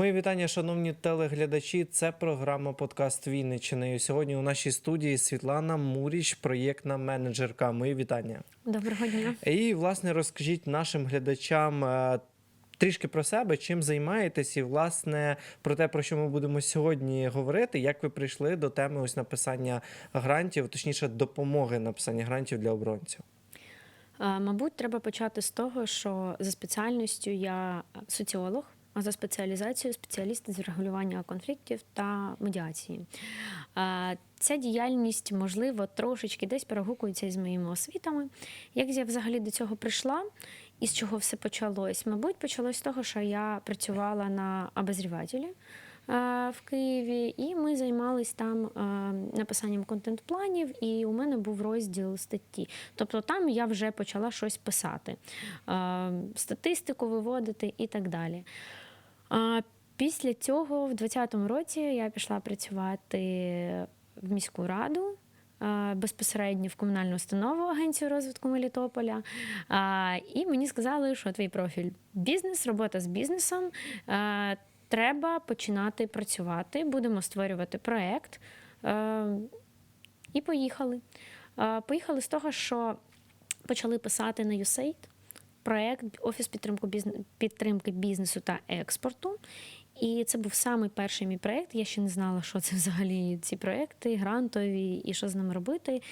Мої вітання, шановні телеглядачі. Це програма Подкаст Вінниччини. І Сьогодні у нашій студії Світлана Муріч, проєктна менеджерка. Мої вітання. Доброго дня. І власне розкажіть нашим глядачам. е, Трішки про себе, чим займаєтесь, і власне про те, про що ми будемо сьогодні говорити, як ви прийшли до теми ось написання грантів, точніше, допомоги написання грантів для оборонців. Е, Мабуть, треба почати з того, що за спеціальністю я соціолог, за спеціалізацією спеціаліст з регулювання конфліктів та медіації. Ця діяльність, можливо, трошечки десь перегукується із моїми освітами. Як я взагалі до цього прийшла і з чого все почалось? Мабуть, почалось з того, що я працювала на обозрівателі. е, В Києві, і ми займалися там е, написанням контент-планів, і у мене був розділ статті. Тобто там я вже почала щось писати, е, статистику виводити і так далі. А після цього, в 2020 році, я пішла працювати в міську раду. Безпосередньо в комунальну установу Агенцію розвитку Мелітополя. І мені сказали, що твій профіль бізнес, робота з бізнесом. Треба починати працювати. Будемо створювати проект. Е, І поїхали. Поїхали з того, що почали писати на USAID проект Офіс підтримки, бізнес підтримки бізнесу та експорту. І це був самий перший мій проект. Я ще не знала, що це взагалі ці проекти, грантові і що з ними робити.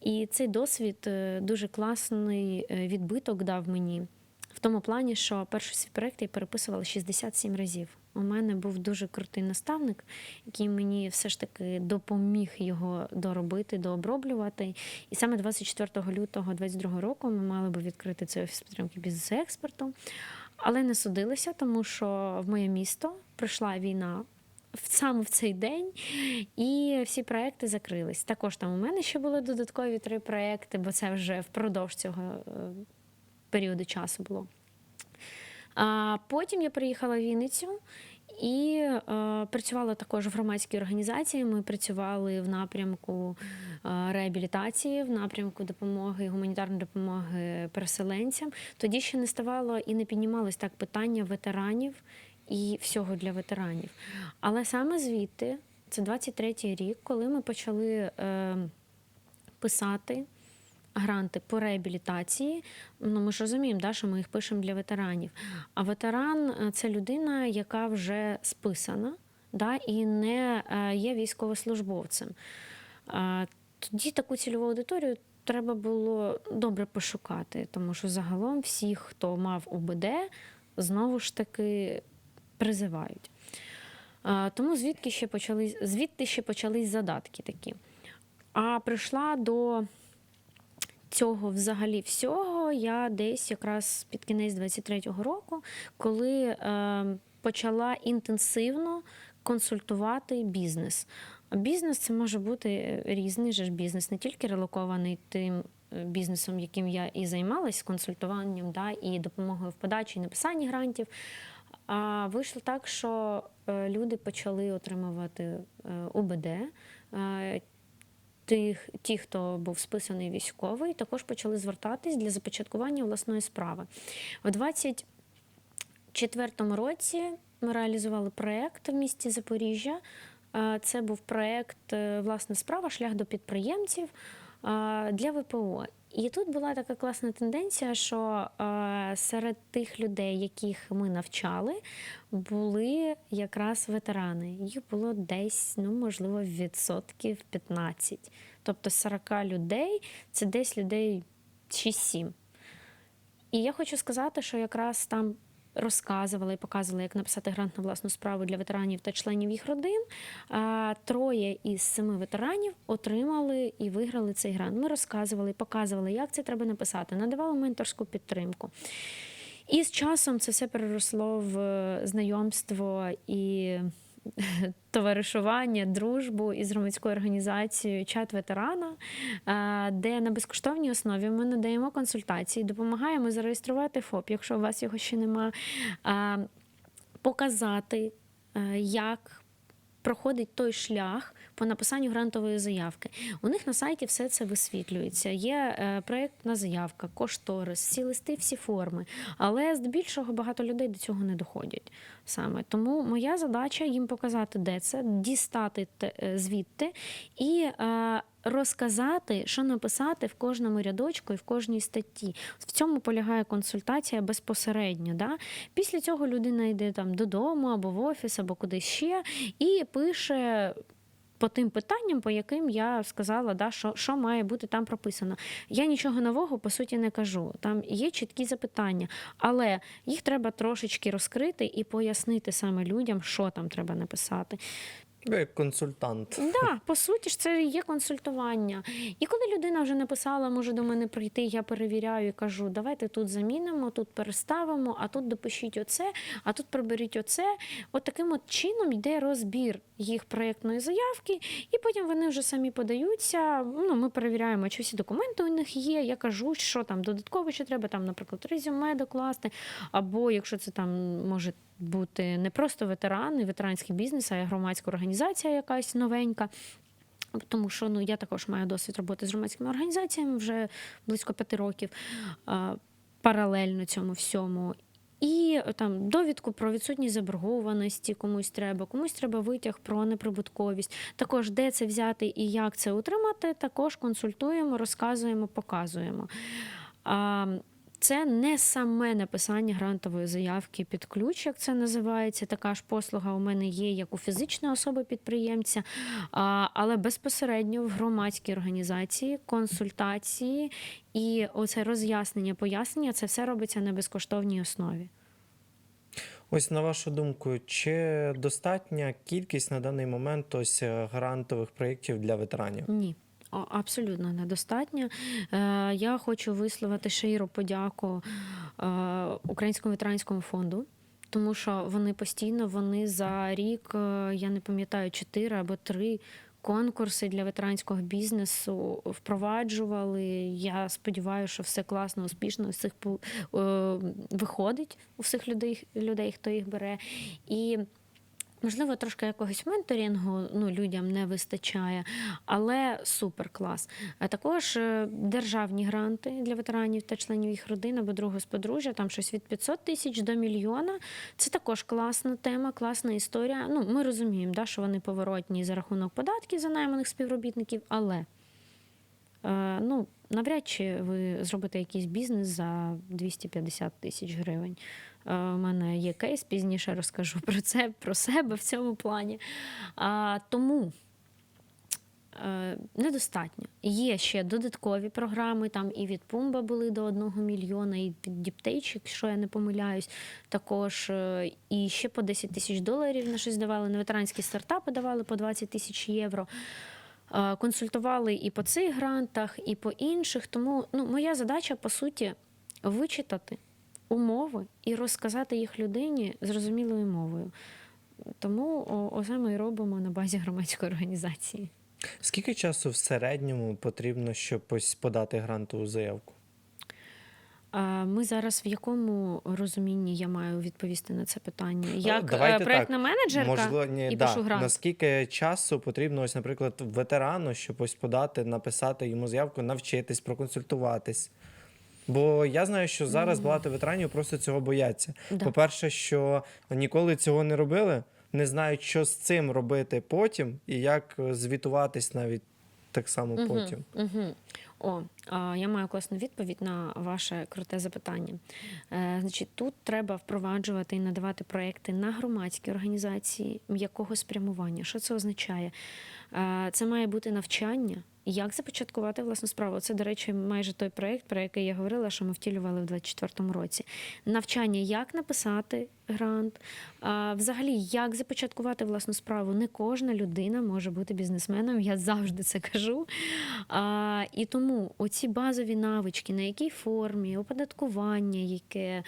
І цей досвід е, дуже класний е, відбиток дав мені в тому плані, що перший свій проект я переписувала 67 разів. У мене був дуже крутий наставник, який мені все ж таки допоміг його доробити, дооброблювати. І саме 24 лютого 2022 року ми мали би відкрити цей офіс підтримки бізнесу експорту. Але не судилися, тому що в моє місто прийшла війна саме в цей день, і всі проекти закрились. Також там у мене ще були додаткові три проекти, бо це вже впродовж цього е, періоду часу було. А потім я приїхала в Вінницю і е, працювала також в громадській організації. Ми працювали в напрямку е, реабілітації, в напрямку допомоги, гуманітарної допомоги переселенцям. Тоді ще не ставало і не піднімалось так питання ветеранів і всього для ветеранів. Але саме звідти, це 23-й рік, коли ми почали е, писати гранти по реабілітації. Ну, ми ж розуміємо, да, що ми їх пишемо для ветеранів. А ветеран е, це людина, яка вже списана да, і не е, є військовослужбовцем. Е, Тоді таку цільову аудиторію треба було добре пошукати, тому що загалом всі, хто мав УБД, знову ж таки призивають. Тому звідки ще почали, звідти ще почались задатки такі. А прийшла до цього взагалі всього я десь якраз під кінець 23-го року, коли е, почала інтенсивно консультувати бізнес. Бізнес це може бути різний же ж бізнес, не тільки релокований тим е, бізнесом, яким я і займалась, консультуванням, да, і допомогою в подачі і написанні грантів. А вийшло так, що е, люди почали отримувати е, УБД. Тих, ті, хто був списаний військовий, також почали звертатись для започаткування власної справи. У 24-му році ми реалізували проєкт в місті Запоріжжя. Е, Це був проєкт е, власна справа, шлях до підприємців е, для ВПО. І тут була така класна тенденція, що е, серед тих людей, яких ми навчали, були якраз ветерани. Їх було десь, ну можливо, відсотків 15. Тобто з 40 людей це десь людей 6-7. І я хочу сказати, що якраз там розказували і показували, як написати грант на власну справу для ветеранів та членів їх родин. Троє із семи ветеранів отримали і виграли цей грант. Ми розказували, і показували, як це треба написати, надавали менторську підтримку. І з часом це все переросло в е, знайомство і товаришування, дружбу із громадською організацією чат ветерана, е, де на безкоштовній основі ми надаємо консультації, допомагаємо зареєструвати ФОП, якщо у вас його ще нема, е, показати, е, як проходить той шлях по написанню грантової заявки. У них на сайті все це висвітлюється. Є е, проєктна заявка, кошторис, всі листи, всі форми. Але здебільшого багато людей до цього не доходять саме. Тому моя задача їм показати, де це, дістати е, звідти і. е, Розказати, що написати в кожному рядочку і в кожній статті. В цьому полягає консультація безпосередньо. Да? Після цього людина йде там додому або в офіс, або кудись ще, і пише по тим питанням, по яким я сказала, да, що, що має бути там прописано. Я нічого нового по суті не кажу. Там є чіткі запитання, але їх треба трошечки розкрити і пояснити саме людям, що там треба написати. Ви як консультант. Да, по суті ж це є консультування. І коли людина вже написала, може до мене прийти, я перевіряю і кажу, давайте тут замінимо, тут переставимо, а тут допишіть оце, а тут приберіть оце. От таким от чином йде розбір їх проєктної заявки, і потім вони вже самі подаються. Ну, ми перевіряємо, чи всі документи у них є. Я кажу, що там додатково ще треба, там, наприклад, резюме докласти, або якщо це там може бути не просто ветеран, не ветеранський бізнес, а й громадська організація якась новенька. Тому що ну, я також маю досвід роботи з громадськими організаціями вже близько п'яти років паралельно цьому всьому. І там довідку про відсутність заборгованості комусь треба, комусь треба витяг про неприбутковість. Також де це взяти і як це отримати, також консультуємо, розказуємо, показуємо. Це не саме написання грантової заявки під ключ, як це називається. Така ж послуга у мене є як у фізичної особи підприємця, але безпосередньо в громадській організації, консультації і оце роз'яснення, пояснення це все робиться на безкоштовній основі. Ось на вашу думку, чи достатня кількість на даний момент ось е, грантових проєктів для ветеранів? Ні. Абсолютно недостатньо. Е, Я хочу висловити щиру подяку е, Українському ветеранському фонду, тому що вони постійно вони за рік, е, я не пам'ятаю, чотири або три конкурси для ветеранського бізнесу впроваджували. Я сподіваюся, що все класно, успішно у всіх виходить у всіх людей, людей, хто їх бере. І Можливо, трошки якогось менторінгу ну, людям не вистачає, але супер клас. А також е, державні гранти для ветеранів та членів їх родин або другого сподружжя, там щось від 500 тисяч до мільйона. Це також класна тема, класна історія. Ну, ми розуміємо, да, що вони поворотні за рахунок податків за найманих співробітників, але е, ну, навряд чи ви зробите якийсь бізнес за 250 тисяч гривень. Е, У мене є кейс, пізніше розкажу про це, про себе в цьому плані. А, тому е, недостатньо. Є ще додаткові програми, там і від Пумба були до 1 мільйона, і від Діптейч, якщо я не помиляюсь, також е, і ще по 10 тисяч доларів на щось давали. На ветеранські стартапи давали по 20 тисяч євро. Е, Консультували і по цих грантах, і по інших. Тому ну, моя задача, по суті, вичитати умови і розказати їх людині зрозумілою мовою. Тому оце ми робимо на базі громадської організації. Скільки часу в середньому потрібно, щоб ось подати грантову заявку? Ми зараз в якому розумінні я маю відповісти на це питання? Як давайте е, проектна менеджерка Можливо, ні, і да. пишу грант? наскільки часу потрібно, ось, наприклад, ветерану, щоб ось подати, написати йому заявку, навчитись, проконсультуватись. Бо я знаю, що зараз багато ветеранів просто цього бояться. Да. По-перше, що ніколи цього не робили, не знають, що з цим робити потім, і як е, звітуватись навіть так само потім. потім. Угу. О, я маю класну відповідь на ваше круте запитання. Е, значить, тут треба впроваджувати і надавати проекти на громадські організації м'якого спрямування. Що це означає? Е, це має бути навчання. Як започаткувати власну справу? Це, до речі, майже той проект, про який я говорила, що ми втілювали в 2024 році. Навчання, як написати грант, а, взагалі, як започаткувати власну справу. Не кожна людина може бути бізнесменом, я завжди це кажу. А, і тому оці базові навички, на якій формі, оподаткування, яке,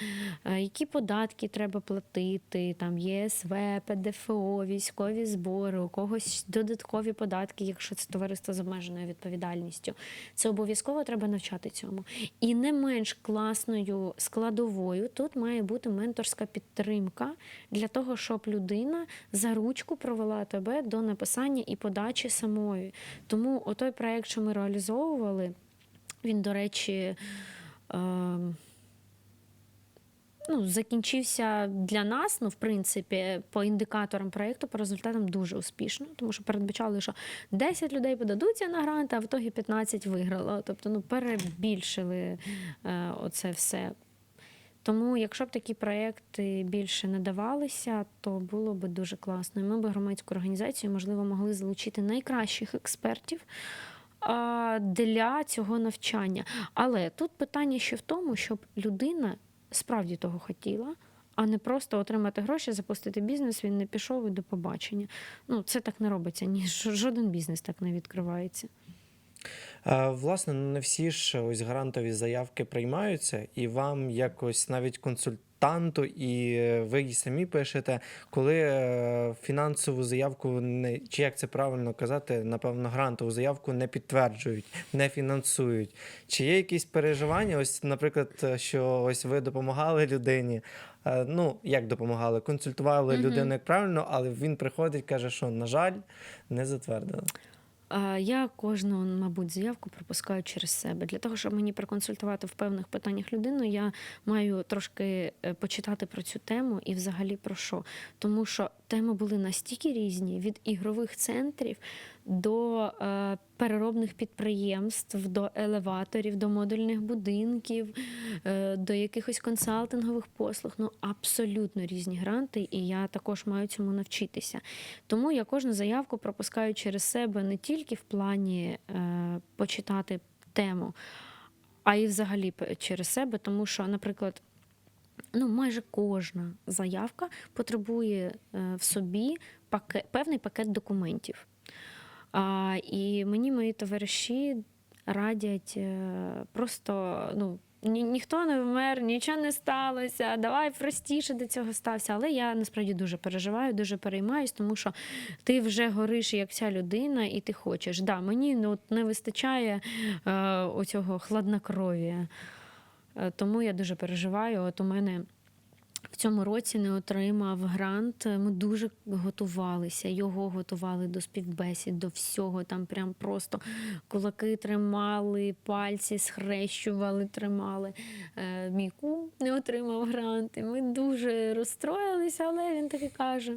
е, які податки треба платити, там ЄСВ, ПДФО, військові збори, у когось додаткові податки, якщо це товариство з обмеженою відповідальністю. Це обов'язково треба навчати цьому. І не менш класною складовою тут має бути менторська підтримка для того, щоб людина за ручку провела тебе до написання і подачі самої. Тому отой проект, що ми реалізовували, він, до речі, е, ну, закінчився для нас, ну, в принципі, по індикаторам проєкту, по результатам дуже успішно, тому що передбачали, що 10 людей подадуться на грант, а в ітогі 15 виграло. Тобто, ну, перебільшили е, оце все. Тому, якщо б такі проекти більше надавалися, то було б дуже класно. І ми б громадську організацію, можливо, могли залучити найкращих експертів для цього навчання. Але тут питання ще в тому, щоб людина справді того хотіла. А не просто отримати гроші, запустити бізнес, він не пішов і до побачення. Ну, це так не робиться. Ні, жоден бізнес так не відкривається. Власне, не всі ж ось грантові заявки приймаються, і вам якось навіть консультанту, і е, ви й самі пишете, коли е, фінансову заявку не чи як це правильно казати, напевно, грантову заявку не підтверджують, не фінансують. Чи є якісь переживання? Ось, наприклад, е, що ось ви допомагали людині. Ну, як допомагали, консультували Мгм. людину як правильно, але він приходить, каже, що на жаль, не затвердили. Я кожну, мабуть, заявку пропускаю через себе. Для того, щоб мені проконсультувати в певних питаннях людину, я маю трошки е, почитати про цю тему і взагалі про що. Тому що теми були настільки різні від ігрових центрів до е, переробних підприємств, до елеваторів, до модульних будинків, е, до якихось консалтингових послуг. Ну, абсолютно різні гранти, і я також маю цьому навчитися. Тому я кожну заявку пропускаю через себе не тільки в плані е, почитати тему, а й взагалі через себе, тому що, наприклад, ну, майже кожна заявка потребує в собі пакет, певний пакет документів. А, і мені мої товариші радять е, просто ну. Ні, ніхто не вмер, нічого не сталося. Давай простіше до цього стався. Але я насправді дуже переживаю, дуже переймаюсь, тому що ти вже гориш як ця людина, і ти хочеш. Да, мені ну, не вистачає е, оцього хладнокров'я. Е, тому я дуже переживаю. От у мене в цьому році не отримав грант. Ми дуже готувалися. Його готували до співбесід, до всього. Там прям просто кулаки тримали, пальці схрещували, тримали. Е, Мій кум не отримав грант. І ми дуже розстроїлися, але він таки каже.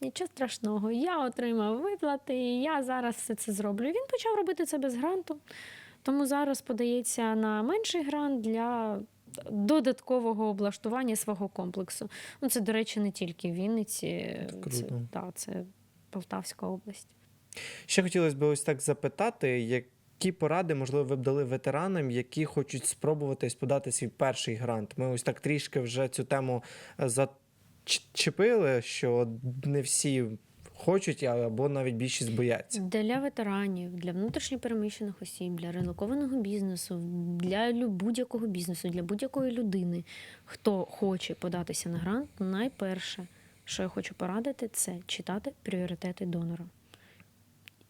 Нічого страшного, я отримав виплати, і я зараз все це зроблю. Він почав робити це без гранту. Тому зараз подається на менший грант для додаткового облаштування свого комплексу. Ну, це, до речі, не тільки в Вінниці, Круто. це, та, це Полтавська область. Ще хотілося б ось так запитати, які поради, можливо, ви б дали ветеранам, які хочуть спробувати подати свій перший грант. Ми ось так трішки вже цю тему е, зачепили, що не всі хочуть, або навіть більшість бояться. Для ветеранів, для внутрішньопереміщених осіб, для релокованого бізнесу, для будь-якого бізнесу, для будь-якої людини, хто хоче податися на грант, найперше, що я хочу порадити, це читати пріоритети донора.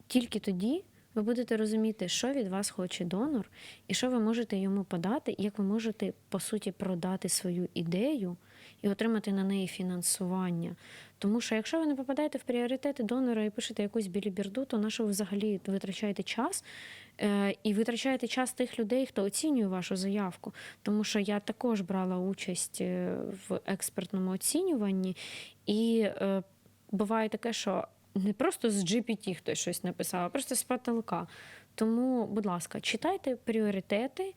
Тільки тоді ви будете розуміти, що від вас хоче донор, і що ви можете йому подати, і як ви можете, по суті, продати свою ідею і отримати на неї фінансування. Тому що якщо ви не попадаєте в пріоритети донора і пишете якусь біліберду, то на що ви взагалі витрачаєте час е, і витрачаєте час тих людей, хто оцінює вашу заявку. Тому що я також брала участь е, в експертному оцінюванні, і е, буває таке, що не просто з GPT хтось щось написав, а просто з потолка. Тому, будь ласка, читайте пріоритети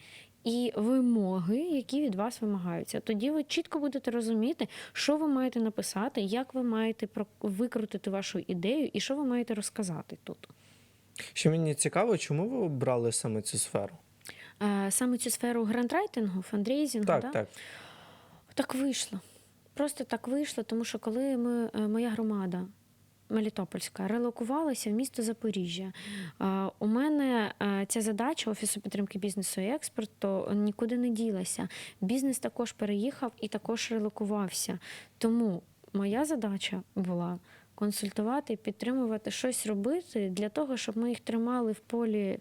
і вимоги, які від вас вимагаються. Тоді ви чітко будете розуміти, що ви маєте написати, як ви маєте викрутити вашу ідею і що ви маєте розказати тут. Що мені цікаво, чому ви обрали саме цю сферу? Е, Саме цю сферу грантрайтингу, фандрейзингу, Так, да? так. так вийшло. Просто так вийшло, тому що коли ми, е, моя громада Мелітопольська, релокувалася в місто Запоріжжя. Е, У мене е, ця задача Офісу підтримки бізнесу і експорту нікуди не ділася. Бізнес також переїхав і також релокувався. Тому моя задача була консультувати, підтримувати, щось робити для того, щоб ми їх тримали в полі.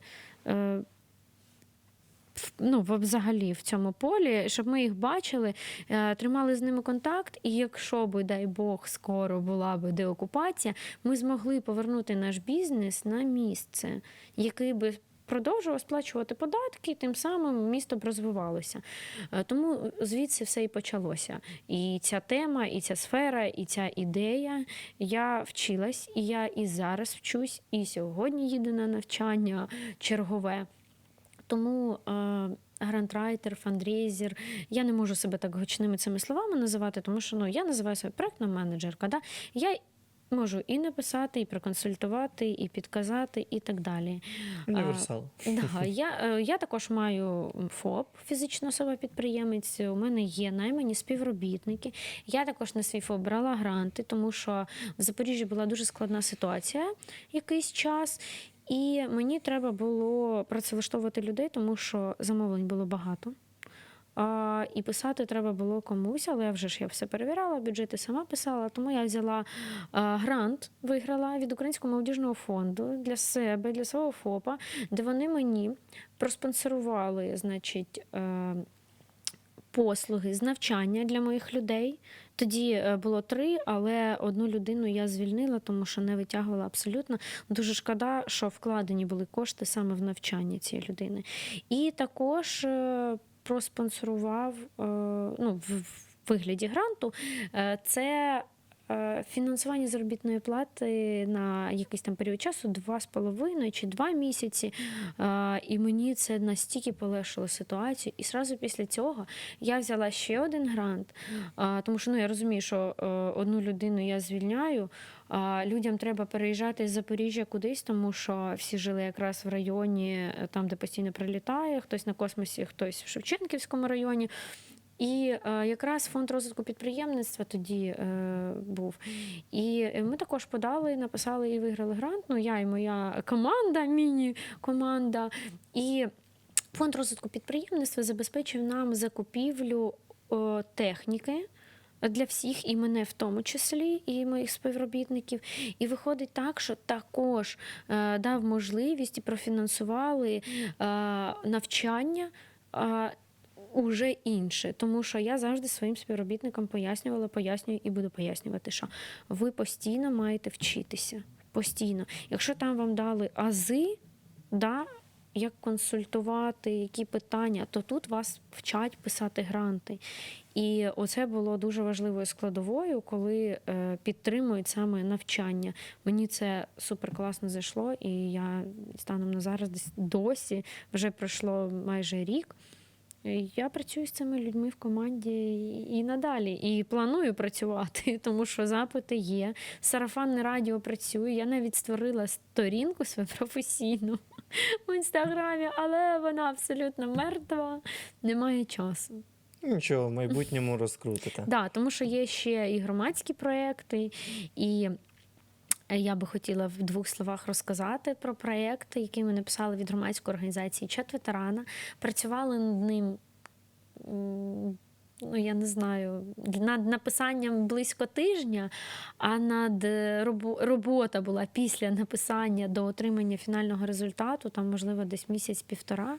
Ну, взагалі в цьому полі, щоб ми їх бачили, е, тримали з ними контакт, і якщо би, дай Бог, скоро була би деокупація, ми змогли повернути наш бізнес на місце, який би продовжував сплачувати податки, тим самим місто б розвивалося. Е, Тому звідси все і почалося. І ця тема, і ця сфера, і ця ідея. Я вчилась, і я і зараз вчусь, і сьогодні їду на навчання чергове. Тому е, грантрайтер, фандрейзер, я не можу себе так гучними цими словами називати, тому що ну, я називаю себе проектна менеджерка. Да? Я можу і написати, і проконсультувати, і підказати, і так далі. Універсал. Да, я, е, я також маю ФОП, фізична особа-підприємець. У мене є наймані співробітники. Я також на свій ФОП брала гранти, тому що в Запоріжжі була дуже складна ситуація якийсь час. І мені треба було працевлаштовувати людей, тому що замовлень було багато. А, і писати треба було комусь, але вже ж я все перевіряла, бюджети сама писала. Тому я взяла а, грант, виграла від Українського молодіжного фонду для себе, для свого ФОПа, де вони мені проспонсорували, значить. Е, Послуги з навчання для моїх людей. Тоді е, було три, але одну людину я звільнила, тому що не витягувала абсолютно. Дуже шкода, що вкладені були кошти саме в навчання цієї людини. І також е, проспонсорував е, ну, в вигляді гранту. Це фінансування заробітної плати на якийсь там період часу, два з половиною чи два місяці. Е, І мені це настільки полегшило ситуацію. І зразу після цього я взяла ще один грант, е, тому що ну, я розумію, що е, одну людину я звільняю. Людям треба переїжджати з Запоріжжя кудись, тому що всі жили якраз в районі, е, там, де постійно прилітає, хтось на космосі, хтось в Шевченківському районі. І е, якраз фонд розвитку підприємництва тоді е, був. І ми також подали, написали і виграли грант. Ну, я і моя команда, міні-команда. І фонд розвитку підприємництва забезпечив нам закупівлю техніки. Для всіх, і мене в тому числі, і моїх співробітників. І виходить так, що також е, дав можливість і профінансували навчання. Уже інше, тому що я завжди своїм співробітникам пояснювала, пояснюю і буду пояснювати, що ви постійно маєте вчитися. Постійно. Якщо там вам дали ази, да, як консультувати, які питання, то тут вас вчать писати гранти. І оце було дуже важливою складовою, коли е, підтримують саме навчання. Мені це супер класно зайшло, і я станом на зараз десь досі вже пройшло майже рік. Я працюю з цими людьми в команді і надалі. І планую працювати, тому що запити є. Сарафанне радіо працює. Я навіть створила сторінку свою професійну в інстаграмі, але вона абсолютно мертва, немає часу. Нічого, в майбутньому розкрутите. Да, тому що є ще і громадські проекти, і я би хотіла в двох словах розказати про проєкт, який ми написали від громадської організації Чат ветерана. Працювали над ним. Ну, я не знаю, над написанням близько тижня, а над е, робо- робота була після написання до отримання фінального результату, там, можливо, десь місяць-півтора.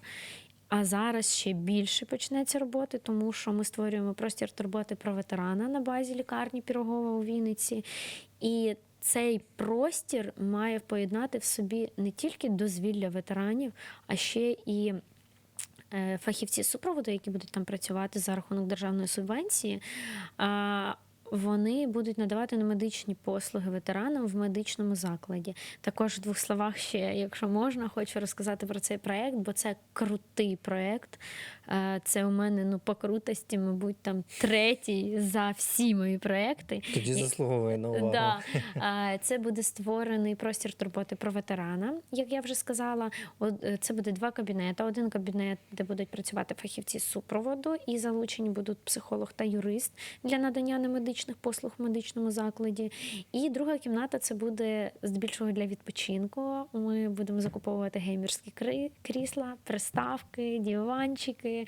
А зараз ще більше почнеться роботи, тому що ми створюємо простір турботи про ветерана на базі лікарні Пірогова у Вінниці. І цей простір має поєднати в собі не тільки дозвілля ветеранів, а ще і е, фахівці супроводу, які будуть там працювати за рахунок державної субвенції. Вони будуть надавати медичні послуги ветеранам в медичному закладі. Також в двох словах ще, якщо можна, хочу розказати про цей проект, бо це крутий проект. Е, Це у мене ну по крутості, мабуть, там третій за всі мої проекти. Тоді заслуговує на увагу. Да. Це буде створений простір турботи про ветерана, як я вже сказала. Е, Це буде два кабінети. Один кабінет, де будуть працювати фахівці з супроводу, і залучені будуть психолог та юрист для надання немедичної медичних послуг в медичному закладі. І друга кімната це буде здебільшого для відпочинку. Ми будемо закуповувати геймерські крісла, приставки, диванчики,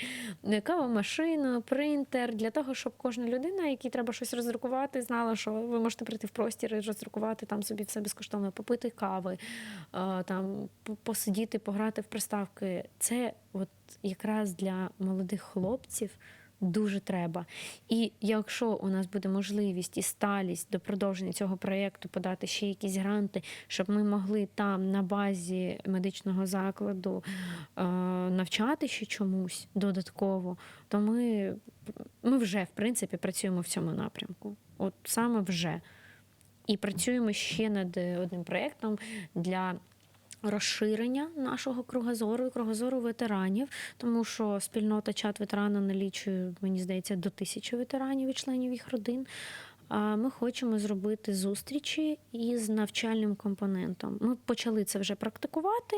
кавомашину, принтер для того, щоб кожна людина, якій треба щось роздрукувати, знала, що ви можете прийти в простір і роздрукувати там собі все безкоштовно, попити кави, е, там посидіти, пограти в приставки. Це от якраз для молодих хлопців. Дуже треба. І якщо у нас буде можливість і сталість до продовження цього проєкту подати ще якісь гранти, щоб ми могли там на базі медичного закладу е, навчати ще чомусь додатково, то ми, ми вже в принципі працюємо в цьому напрямку. От саме вже. І працюємо ще над одним проєктом для розширення нашого кругозору і кругозору ветеранів, тому що спільнота чат ветерана налічує, мені здається, до тисячі ветеранів і членів їх родин. Ми хочемо зробити зустрічі із навчальним компонентом. Ми почали це вже практикувати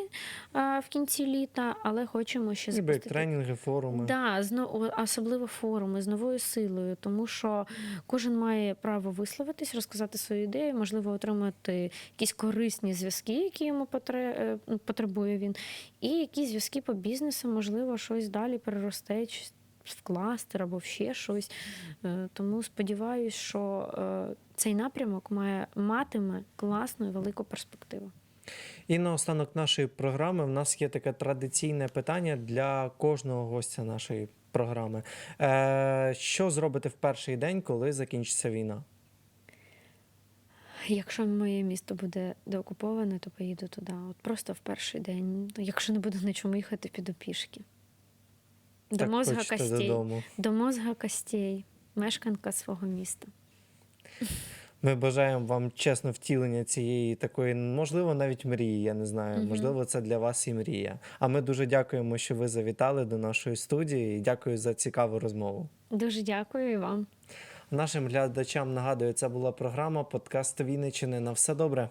в кінці літа, але хочемо ще запустити тренінги, форуми. Да, з но- о- особливо форуми з новою силою, тому що кожен має право висловитись, розказати свою ідею, можливо, отримати якісь корисні зв'язки, які йому е, ну, потребує він, і якісь зв'язки по бізнесу, можливо, щось далі переросте, в кластер або ще щось. Е, Тому сподіваюся, що е, цей напрямок має матиме класну і велику перспективу. І наостанок нашої програми в нас є таке традиційне питання для кожного гостя нашої програми. Е, що зробите в перший день, коли закінчиться війна? Якщо моє місто буде деокуповане, то поїду туди. От просто в перший день. Якщо не буду на чому їхати, піду пішки. До так мозга костей. додому. До мозга костей. Мешканка свого міста. Ми бажаємо вам чесно втілення цієї такої, можливо, навіть мрії. Я не знаю. Мгм. Можливо, це для вас і мрія. А ми дуже дякуємо, що ви завітали до нашої студії. І дякую за цікаву розмову. Дуже дякую і вам. Нашим глядачам нагадую, це була програма подкаст Вінничини. На все добре.